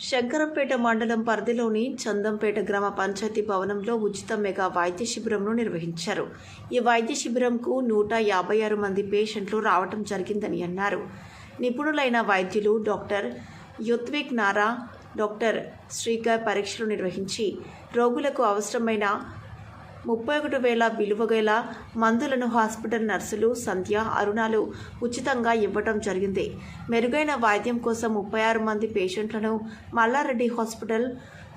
శంకరంపేట మండలం పరిధిలోని చందంపేట గ్రామ పంచాయతీ భవనంలో ఉచిత మెగా వైద్య శిబిరంను నిర్వహించారు. ఈ వైద్య శిబిరంకు నూట యాభై ఆరు మంది పేషెంట్లు రావటం జరిగిందని అన్నారు. నిపుణులైన వైద్యులు డాక్టర్ యుత్విక్ నారా డాక్టర్ శ్రీకర్ పరీక్షలు నిర్వహించి రోగులకు అవసరమైన ముప్పై ఒకటి వేల విలువగల మందులను హాస్పిటల్ నర్సులు సంధ్య అరుణాలు ఉచితంగా ఇవ్వటం జరిగింది. మెరుగైన వైద్యం కోసం ముప్పై ఆరు మంది పేషెంట్లను మల్లారెడ్డి హాస్పిటల్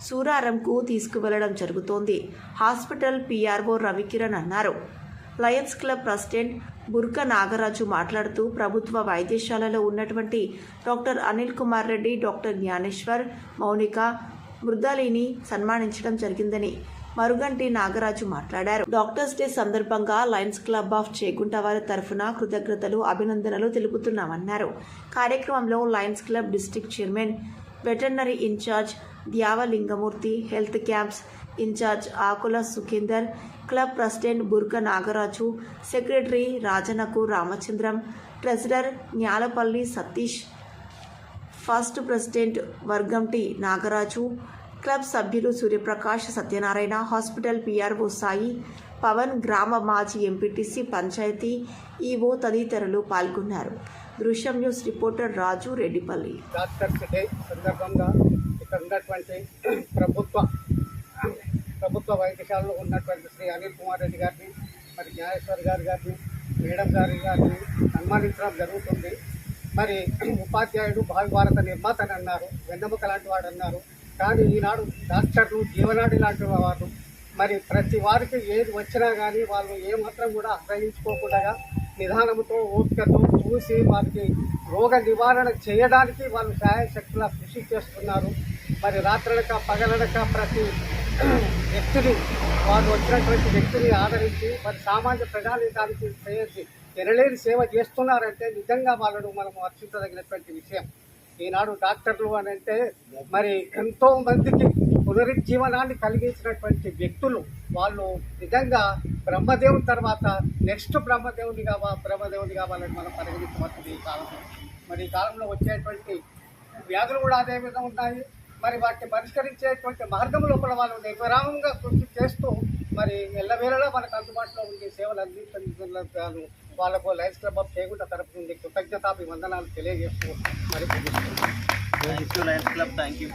సూరారంకు తీసుకువెళ్ళడం జరుగుతోంది. హాస్పిటల్ పీఆర్ఓ రవికిరణ్ అన్నారు. Lions club president Burka Nagaraju మాట్లాడుతూ ప్రభుత్వ వైద్యశాలలో ఉన్నటువంటి డాక్టర్ అనిల్ కుమార్ రెడ్డి డాక్టర్ జ్ఞానేశ్వర్ మౌనిక మృదాలిని సన్మానించడం జరిగిందని మరుగంటి నాగరాజు మాట్లాడారు. డాక్టర్స్ డే సందర్భంగా లయన్స్ క్లబ్ ఆఫ్ చేగుంట వారి తరఫున కృతజ్ఞతలు అభినందనలు తెలుపుతున్నామన్నారు. కార్యక్రమంలో lions club district chairman veterinary incharge Dyavalingamurthy health camps incharge Akula Sukhender club president Burka Nagaraju secretary Rajanaku Ramachandram treasurer Nyalapalli Satish first president Varganti Nagaraju club సభ్యులు Suryaprakash Satyanarayana hospital PRO Sai Pavan గ్రామ మాజీ MPTC panchayat EO తదితరులు పాల్గొన్నారు. Drishyam news reporter Raju Reddipalli. Doctors day సందర్భంగా ఇక్కడ ఉన్నటువంటి ప్రభుత్వ ప్రభుత్వ వైద్యశాలలో ఉన్నటువంటి శ్రీ అనిల్ కుమార్ రెడ్డి గారిని మరి న్యాయేశ్వర్ గారి గారిని మేడం గారి గారిని సన్మానించడం జరుగుతుంది. మరి ఉపాధ్యాయుడు భావి భారత నిర్మాత అన్నారు వెన్నెముక లాంటి వాడు అన్నారు. కానీ ఈనాడు డాక్టర్లు జీవనాడి లాంటి వారు మరి ప్రతి వారికి ఏది వచ్చినా కానీ వాళ్ళు ఏమాత్రం కూడా అసహించుకోకుండా నిదానంతో ఓపికతో చూసి వారికి రోగ నివారణ చేయడానికి వాళ్ళు శాయశక్తుల కృషి చేస్తున్నారు. మరి రాత్రనక పగలనక ప్రతి వ్యక్తిని వారు వచ్చినటువంటి వ్యక్తిని ఆదరించి మరి సామాజిక ప్రణాళికానికి చేసి ఎనలేని సేవ చేస్తున్నారంటే నిజంగా వాళ్ళను మనం అర్చించదగినటువంటి విషయం. ఈనాడు డాక్టర్లు అని అంటే మరి ఎంతో మందికి పునరుజ్జీవనాన్ని కలిగించినటువంటి వ్యక్తులు వాళ్ళు నిజంగా బ్రహ్మదేవుని తర్వాత నెక్స్ట్ బ్రహ్మదేవుని కావా బ్రహ్మదేవుని కావాలని మనం పరిగణించవచ్చు ఈ కాలంలో. మరి ఈ కాలంలో వచ్చేటువంటి వ్యాధులు కూడా అదే విధంగా ఉన్నాయి. మరి వాటిని పరిష్కరించేటువంటి మార్గంలో కూడా వాళ్ళు నిర్విరామంగా కృషి చేస్తూ మరి ఎల్లవేళలా మనకు అందుబాటులో ఉండే సేవలు అందించడానికి వాళ్ళకు లైఫ్ క్లబ్ ఆఫ్ చేయకుండా తరపు నుండి కృతజ్ఞతాభివందనాలు తెలియజేస్తూ మరి ముగిస్తున్నాను. Thank you, Lions Club. Thank you.